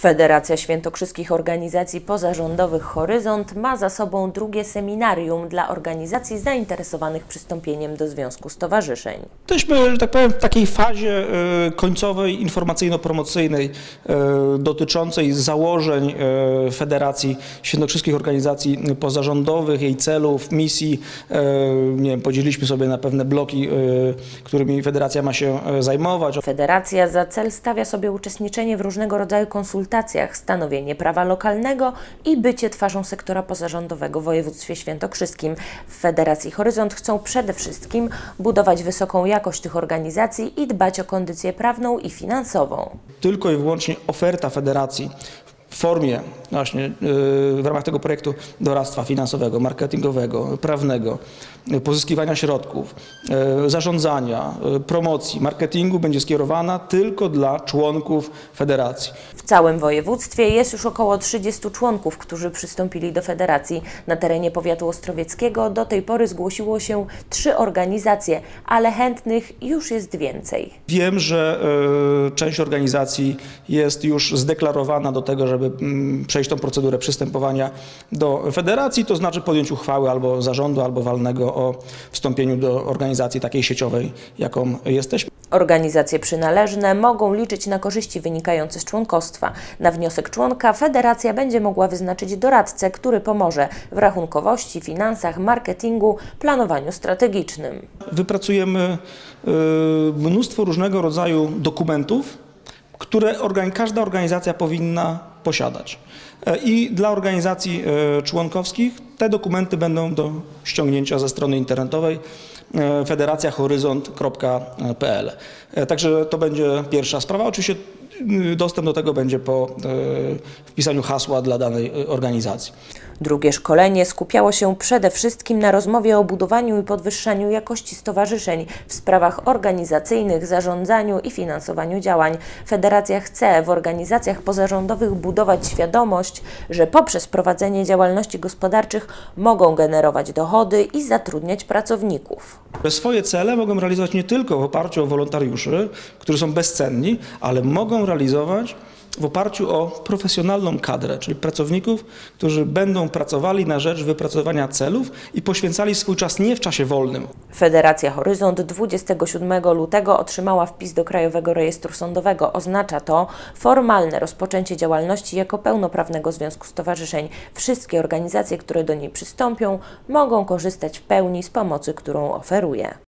Federacja Świętokrzyskich Organizacji Pozarządowych Horyzont ma za sobą drugie seminarium dla organizacji zainteresowanych przystąpieniem do Związku Stowarzyszeń. Jesteśmy, że tak powiem, w takiej fazie e, końcowej, informacyjno-promocyjnej e, dotyczącej założeń e, Federacji Świętokrzyskich Organizacji Pozarządowych, jej celów, misji. Nie wiem, podzieliliśmy sobie na pewne bloki, którymi Federacja ma się zajmować. Federacja za cel stawia sobie uczestniczenie w różnego rodzaju konsultacjach konsultacjach stanowienie prawa lokalnego i bycie twarzą sektora pozarządowego w województwie świętokrzyskim. W Federacji Horyzont chcą przede wszystkim budować wysoką jakość tych organizacji i dbać o kondycję prawną i finansową. Tylko i wyłącznie oferta federacji w formie właśnie y, w ramach tego projektu doradztwa finansowego, marketingowego, prawnego, pozyskiwania środków, y, zarządzania, y, promocji, marketingu będzie skierowana tylko dla członków federacji. W całym województwie jest już około 30 członków, którzy przystąpili do federacji. Na terenie powiatu ostrowieckiego do tej pory zgłosiło się trzy organizacje, ale chętnych już jest więcej. Wiem, że część organizacji jest już zdeklarowana do tego, żeby mm, przejść przejść tą procedurę przystępowania do federacji, to znaczy podjąć uchwały albo zarządu, albo walnego o wstąpieniu do organizacji takiej sieciowej, jaką jesteśmy. Organizacje przynależne mogą liczyć na korzyści wynikające z członkostwa. Na wniosek członka federacja będzie mogła wyznaczyć doradcę, który pomoże w rachunkowości, finansach, marketingu, planowaniu strategicznym. Wypracujemy y, mnóstwo różnego rodzaju dokumentów, które każda organizacja powinna posiadać. E, I dla organizacji e, członkowskich te dokumenty będą do ściągnięcia ze strony internetowej e, federacjahoryzont.pl. Także to będzie pierwsza sprawa. Oczywiście dostęp do tego będzie po wpisaniu hasła dla danej organizacji. Drugie szkolenie skupiało się przede wszystkim na rozmowie o budowaniu i podwyższaniu jakości stowarzyszeń w sprawach organizacyjnych, zarządzaniu i finansowaniu działań. Federacja chce w organizacjach pozarządowych budować świadomość, że poprzez prowadzenie działalności gospodarczych mogą generować dochody i zatrudniać pracowników. Swoje cele mogą realizować nie tylko w oparciu o wolontariuszy, którzy są bezcenni, ale mogą realizować w oparciu o profesjonalną kadrę, czyli pracowników, którzy będą pracowali na rzecz wypracowania celów i poświęcali swój czas nie w czasie wolnym. Federacja Horyzont 27 lutego otrzymała wpis do Krajowego Rejestru Sądowego. Oznacza to formalne rozpoczęcie działalności jako pełnoprawnego związku stowarzyszeń. Wszystkie organizacje, które do niej przystąpią, mogą korzystać w pełni z pomocy, którą oferuje.